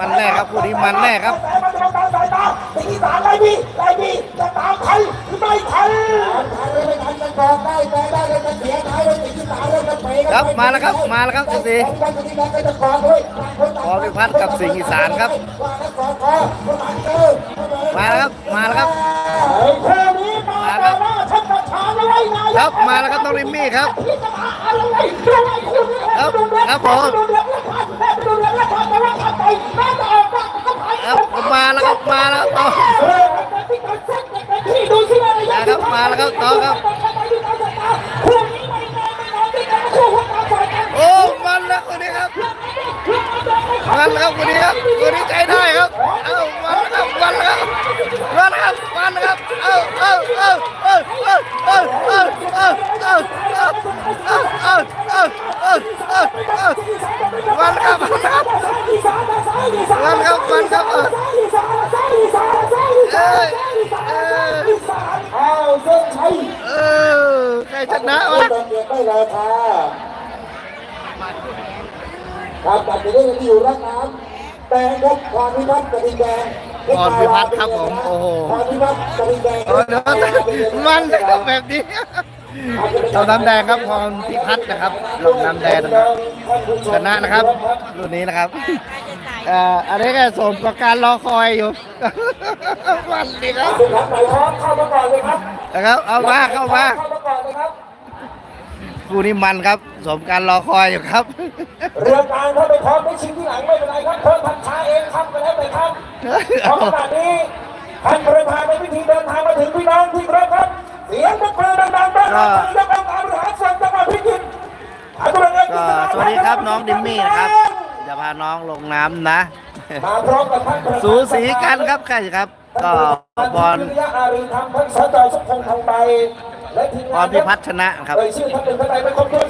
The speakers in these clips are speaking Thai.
มันแน่ครับคู่นี้มันแน่ครับแต่มันจะมาตามสายตาสิงห์อีสานไล่บีไล่บีจะตามทันหรือไม่ทันทันหรือไม่ทันกันกองได้แต่ได้เลยจะเสียท้ายเลยสิงห์อีสานเลยจะเป๋กันครับมาแล้วครับมาแล้วครับสิพอพิพัฒน์กับสิงห์อีสานครับ มาแล้วครับมาแล้วครับคู่นี้มาแล้วชัดช้าแล้วไว้นายครับมาแล้วครับน้องริมมี่ครับที่จะมาอะไรอะไรคู่นี้ครับครับผม ครับมาแล้วครับมาแล้วต่อที่ดูสิอะไรนะครับมาแล้วครับต่อครับคู่นี้ไม่แน่ไม่นอนด้วยกันคู่หัวตาสายกันโอ้มันแล้วคนนี้ครับมันแล้วครับคนนี้ครับคนนี้ใจได้ครับเอ้ามันแล้วครับมันแล้วครับมันแล้วครับมันแล้วครับเอ้าเอ้าเอ้าเอ้าเอ้าเอ้าเอ้าเอ้าเอ้าเอ้าเอ้าเอ้าเอ้าเอ้าเอ้าเอ้ามันแล้วครับมันแล้ว ครับมันครับมันครับเออเอ้ยเอ้ยเอาเส้นชัยเออใครชนะวะตอนเดียวไม่รอช้าครับตัดไปเรื่องที่อยู่รักน้ำแต่ครับพรพิพัฒน์กระดิ่งแดงพรพิพัฒน์ครับผมโอ้โหพรพิพัฒน์กระดิ่งแดงโอ้เดี๋ยวมันนะครับแบบนี้ เราน้ำแดงครับพรพิพัฒน์นะครับลงน้ำแดงนะครับชนะนะครับรุ่นนี้นะครับเอ่ออันนี้ก็สมกับการรอคอยอยู่มันดีครับคุณครับไหนพร้อมเข้ามาก่อนเลยครับนะครับ เอามาเข้ามาเข้ามาก่อนเลยครับคู่นี้มันครับ สมการรอคอยอยู่ครับ เรือการถ้าไปพร้อมไปชิงที่หลังไม่เป็นไรครับเพิ่มพันช้าเองครับไปแล้วไปครับเพราะขณะนี้ท่านประธานในพิธีเดินทางมาถึงพี่น้องที่เคารพครับ เสียงปรบมือ ก็ก็สวัสดีครับน้องดิมมี่นะครับจะพาน้องลงน้ำนะ สูสีกันครับใครครับ ก็บอลพรพิพัฒชนะครับ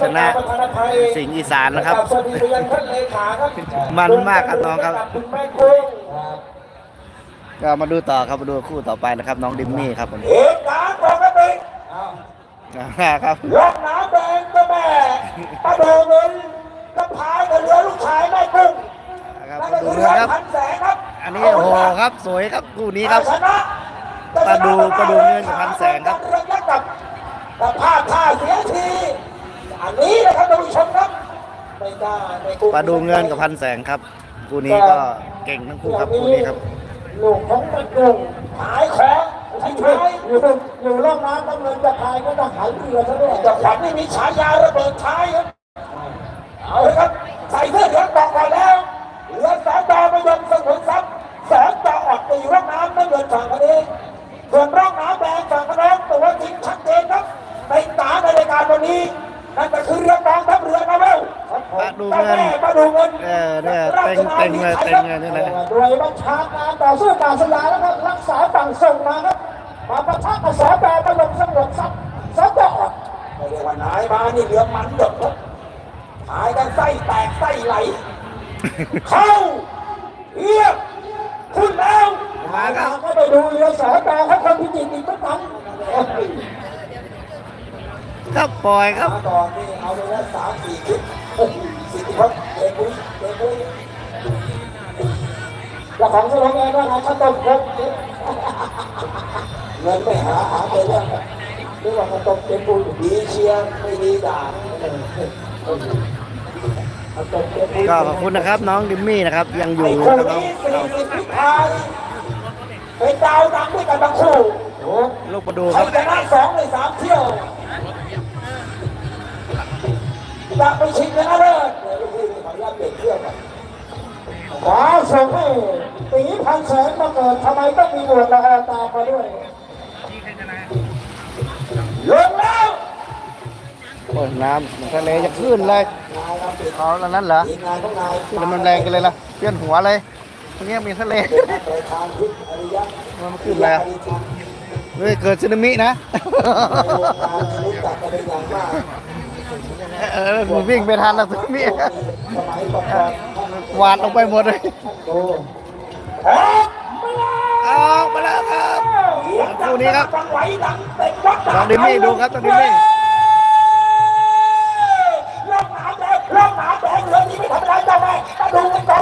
ชนะสิงอีสานนะครับ มันมากครับน้องครับ ก็มาดูต่อครับมาดูคู่ต่อไปนะครับ น้องดิมมี่ครับผม ครับลงน้ำแดงก็แม่ป้าโดเงินก็พายกับเรือลูกชายแม่กุ้งครับนั่นมาก็ดูคือนะเรือครับ พันแสงครับอันนี้โอ้โหครับ สวยครับคู่นี้ครับ ชนะปลาดูปลาดูเงินกับพันแสงครับเรือยักษ์กับกับพลาดท่าเสียทีอันนี้นะครับท่านผู้ชมครับไม่กล้าไม่กุ้งปลาดูเงินกับพันแสงครับคู่นี้ก็เก่งทั้งคู่ครับคู่นี้ครับ ลูกของมันกุ้งหายของทิ้งไว้ อยู่อยู่ร่องน้ำน้ำเงินจะพายก็ต้องหายเรือซะด้วยแต่ขวัญนี่มีฉายาระเบิดท้ายครับเอาเลยครับใส่เสื้อเหลืองบอกก่อนแล้วเหลือสองดาวมายมสมุนทรัพย์สองดาวออกไปอยู่ร่องน้ำน้ำเงินฝั่งคนนี้ส่วนร่องน้ำแดงฝั่งพน้องตัวจริงชัดเจนครับในตาในรายการวันนี้นั่นก็คือเรือกองทัพเรือนะเว้ยปลาดูเงินมาดูเงินเออเนี่ยเต็งเต็งเลยเต็งเลยนี่นะโดยบัญชาการต่อสู้ป่าสยามแล้วครับรักษาฝั่งส่งมาครับ มาประทับกับสอดอประยงสงบทรัพย์สอดอไม่ได้ว่านายมานี่เรือมันหยดครับหายกันไส้แตกไส้ไหล เข้าเรียบขึ้นแล้วมาครับก็ไปดูเรือสอดอเขาคนพิจิตรอีกเหมือนกันครับปล่อยครับมาก่อนนี่เอาไปแล้วสามสี่คลิปโอ้โหสิบครับเด็กปุ้ยเด็กปุ้ยเจ้าของสโลแกนว่าไงข้าวต้มครบ เงินไม่หาหาไปแล้วเรียกว่าข้าวต้มเด็กปุ้ยดีเชียร์ไม่ดีด่าข้าวต้มเด็กปุ้ยก็ขอบคุณนะครับน้องดิมมี่นะครับ ยังอยู่ไอ้นะคู่ครับน้องนี้สี่สิบพิพายเป็นดาวดังด้วยกันทั้งคู่โอ้ลูกประดูใคครรับชนะสองในสามเที่ยวจะไปชิงชนะเลิศ ขอส่งให้ตีพันแสนมาเกิดทำไมต้องมีหนวดละออตามมาด้วยลงแล้วโอ้ยน้ำมันทะเลจะขึ้นเลยนายครับปิดเอาแล้วนั้นเหรอทีมงานของนายขึ้นแล้วมันแรงกันเลยล่ะเพื่อนหัวเลยตรงนี้มีทะเลเป็นประธานพิษอริยะมันขึ้นแล้วเฮ้ยเกิดสึนามินะในวงการรู้จักกันเป็นอย่างมากเออผมวิ่งไม่ทันแล้วสึนามิสมัยก่อน หวาดลงไปหมดเลยโอ้ออกมาแล้วครับคู่นี้ครับต็มวัดลองดิมี่ดูครับตอนดิมมี่ลองหาแดงลองหาแดงเรือนี้ไม่ธรรมดาเจ้าแม่มาดูกันก่